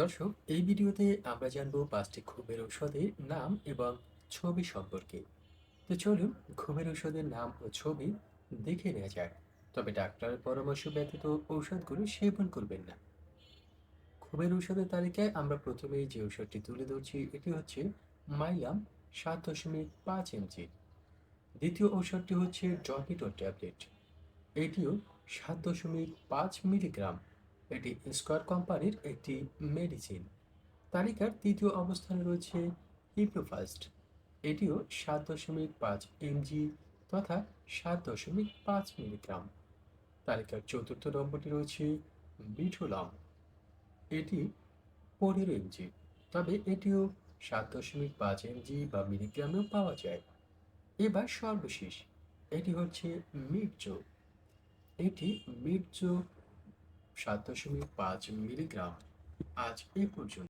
দর্শক, এই ভিডিওতে আমরা জানব পাঁচটি ঘুমের ঔষধের নাম এবং ছবি সম্পর্কে। তো চলুন, ঘুমের ঔষধের নাম ও ছবি দেখে নেওয়া যাক। তবে ডাক্তারের পরামর্শ ব্যতীত ঔষধগুলো সেবন করবেন না। ঘুমের ঔষধের তালিকায় আমরা প্রথমেই যে ঔষধটি তুলে ধরছি, এটি হচ্ছে মাইলাম সাত দশমিক পাঁচ এমজি দ্বিতীয় ঔষধটি হচ্ছে ড্রপিটো ট্যাবলেট। এটিও সাত দশমিক পাঁচ মিলিগ্রাম। এটি স্কোয়ার কোম্পানির একটি মেডিসিন তালিকার তৃতীয় অবস্থানে রয়েছে হিপ্রোফাস্ট এটিও সাত দশমিক পাঁচ এমজি তথা সাত দশমিক পাঁচ মিলিগ্রাম। তালিকার চতুর্থ নম্বরটি রয়েছে বিঠোলম এটি পনেরো এমজি তবে এটিও সাত দশমিক পাঁচ এমজি বা মিলিগ্রামেও পাওয়া যায়। এবার সর্বশেষ, এটি হচ্ছে মির্জো। এটি মির্জো সাত দশমিক পাঁচ মিলিগ্রাম। আজ এ পর্যন্ত